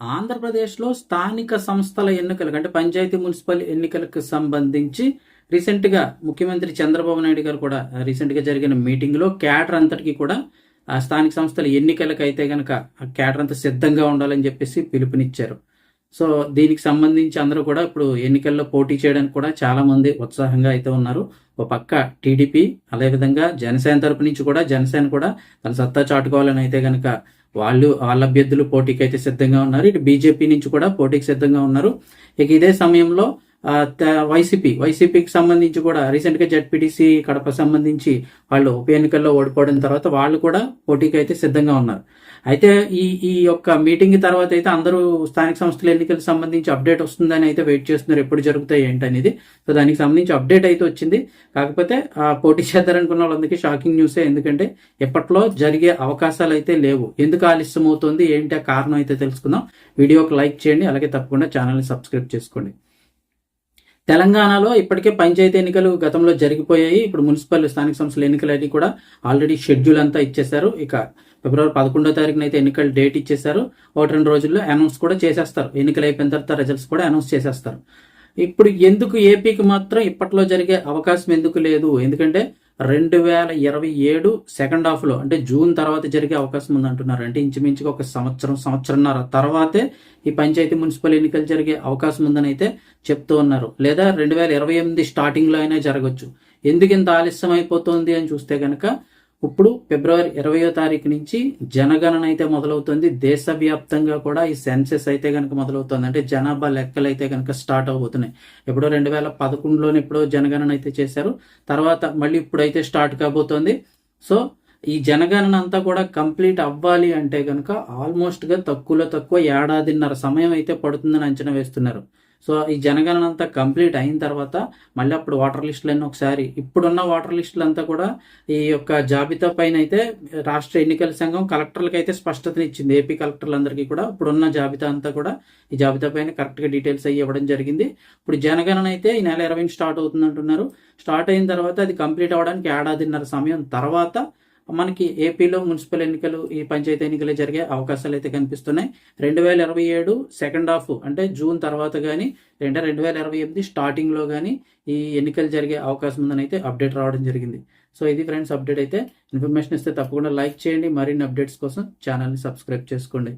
ఆంధ్రప్రదేశ్లో స్థానిక సంస్థల ఎన్నికలకు అంటే పంచాయతీ మున్సిపల్ ఎన్నికలకు సంబంధించి రీసెంట్గా ముఖ్యమంత్రి చంద్రబాబు నాయుడు గారు కూడా రీసెంట్గా జరిగిన మీటింగ్లో క్యాడర్ అంతటికి కూడా ఆ స్థానిక సంస్థల ఎన్నికలకు అయితే కనుక ఆ క్యాడర్ అంతా సిద్ధంగా ఉండాలని చెప్పేసి పిలుపునిచ్చారు. సో దీనికి సంబంధించి అందరూ కూడా ఇప్పుడు ఎన్నికల్లో పోటీ చేయడానికి కూడా చాలామంది ఉత్సాహంగా అయితే ఉన్నారు. ఒక పక్క టీడీపీ అదేవిధంగా జనసేన తరపు నుంచి కూడా జనసేన కూడా తన సత్తా చాటుకోవాలని అయితే కనుక వాళ్ళు వాళ్ళ అభ్యర్థులు పోటీకి అయితే సిద్ధంగా ఉన్నారు. ఇటు బీజేపీ నుంచి కూడా పోటీకి సిద్ధంగా ఉన్నారు. ఇక ఇదే సమయంలో వైసీపీ వైసీపీకి సంబంధించి కూడా రీసెంట్గా జడ్పీటీసీ కడప సంబంధించి వాళ్ళు ఉప ఎన్నికల్లో ఓడిపోవడం తర్వాత వాళ్ళు కూడా పోటీకి అయితే సిద్ధంగా ఉన్నారు. అయితే ఈ ఈ యొక్క మీటింగ్ తర్వాత అయితే అందరూ స్థానిక సంస్థల ఎన్నికలకు సంబంధించి అప్డేట్ వస్తుందని అయితే వెయిట్ చేస్తున్నారు. ఎప్పుడు జరుగుతాయి ఏంటనేది. సో దానికి సంబంధించి అప్డేట్ అయితే వచ్చింది. కాకపోతే పోటీ చేద్దారనుకున్న వాళ్ళందరికీ షాకింగ్ న్యూసే. ఎందుకంటే ఎప్పట్లో జరిగే అవకాశాలు అయితే లేవు. ఎందుకు ఆలస్యం అవుతుంది ఏంటి ఆ కారణం అయితే తెలుసుకుందాం. వీడియోకి లైక్ చేయండి. అలాగే తప్పకుండా ఛానల్ని సబ్స్క్రైబ్ చేసుకోండి. తెలంగాణలో ఇప్పటికే పంచాయతీ ఎన్నికలు గతంలో జరిగిపోయాయి. ఇప్పుడు మున్సిపల్ స్థానిక సంస్థల ఎన్నికలన్నీ కూడా ఆల్రెడీ షెడ్యూల్ అంతా ఇచ్చేశారు. ఇక ఫిబ్రవరి పదకొండో తారీఖున అయితే ఎన్నికల డేట్ ఇచ్చేశారు. ఒకటి రెండు రోజుల్లో అనౌన్స్ కూడా చేసేస్తారు. ఎన్నికలు అయిపోయిన తర్వాత రిజల్ట్స్ కూడా అనౌన్స్ చేసేస్తారు. ఇప్పుడు ఎందుకు ఏపీకి మాత్రం ఇప్పట్లో జరిగే అవకాశం ఎందుకు లేదు? ఎందుకంటే రెండు వేల ఇరవై ఏడు సెకండ్ హాఫ్లో అంటే జూన్ తర్వాత జరిగే అవకాశం ఉందంటున్నారు. అంటే ఇంచుమించుగా ఒక సంవత్సరం సంవత్సరంన్నర తర్వాతే ఈ పంచాయతీ మున్సిపల్ ఎన్నికలు జరిగే అవకాశం ఉందని అయితే చెప్తూ ఉన్నారు. లేదా రెండు వేల ఇరవై ఎనిమిది స్టార్టింగ్లో అయినా జరగచ్చు. ఎందుకు ఇంత ఆలస్యం అయిపోతుంది అని చూస్తే కనుక ఇప్పుడు ఫిబ్రవరి ఇరవయో తారీఖు నుంచి జనగణన అయితే మొదలవుతుంది. దేశవ్యాప్తంగా కూడా ఈ సెన్సెస్ అయితే కనుక మొదలవుతుంది. అంటే జనాభా లెక్కలు అయితే కనుక స్టార్ట్ అవబోతున్నాయి. ఎప్పుడో రెండు వేల పదకొండులోనే ఎప్పుడో జనగణన అయితే చేశారు. తర్వాత మళ్ళీ ఇప్పుడైతే స్టార్ట్ కాబోతోంది. సో ఈ జనగణన అంతా కూడా కంప్లీట్ అవ్వాలి అంటే కనుక ఆల్మోస్ట్గా తక్కువలో తక్కువ ఏడాదిన్నర సమయం అయితే పడుతుందని అంచనా వేస్తున్నారు. సో ఈ జనగణన అంతా కంప్లీట్ అయిన తర్వాత మళ్ళీ అప్పుడు వాటర్ లిస్టులన్నీ ఒకసారి ఇప్పుడున్న వాటర్ లిస్టులంతా కూడా ఈ యొక్క జాబితా పైన అయితే రాష్ట్ర ఎన్నికల సంఘం కలెక్టర్లకు అయితే స్పష్టతనిచ్చింది ఏపీ కలెక్టర్లందరికీ కూడా ఇప్పుడున్న జాబితా అంతా కూడా ఈ జాబితా పైన కరెక్ట్గా డీటెయిల్స్ అయ్యి ఇవ్వడం జరిగింది. ఇప్పుడు జనగణన అయితే ఈ నెల ఇరవై స్టార్ట్ అవుతుంది అంటున్నారు స్టార్ట్ అయిన తర్వాత అది కంప్లీట్ అవ్వడానికి ఏడాదిన్నర సమయం తర్వాత మనకి ఏపీలో మున్సిపల్ ఎన్నికలు ఈ పంచాయతీ ఎన్నికలు జరిగే అవకాశాలు అయితే కనిపిస్తున్నాయి. రెండు వేల ఇరవై ఏడు సెకండ్ హాఫ్ అంటే జూన్ తర్వాత కానీ లేదా రెండు వేల ఇరవై ఎనిమిది స్టార్టింగ్లో కానీ ఈ ఎన్నికలు జరిగే అవకాశం ఉందని అయితే అప్డేట్ రావడం జరిగింది. సో ఇది ఫ్రెండ్స్ అప్డేట్ అయితే ఇన్ఫర్మేషన్ ఇస్తే తప్పకుండా లైక్ చేయండి. మరిన్ని అప్డేట్స్ కోసం ఛానల్ని సబ్స్క్రైబ్ చేసుకోండి.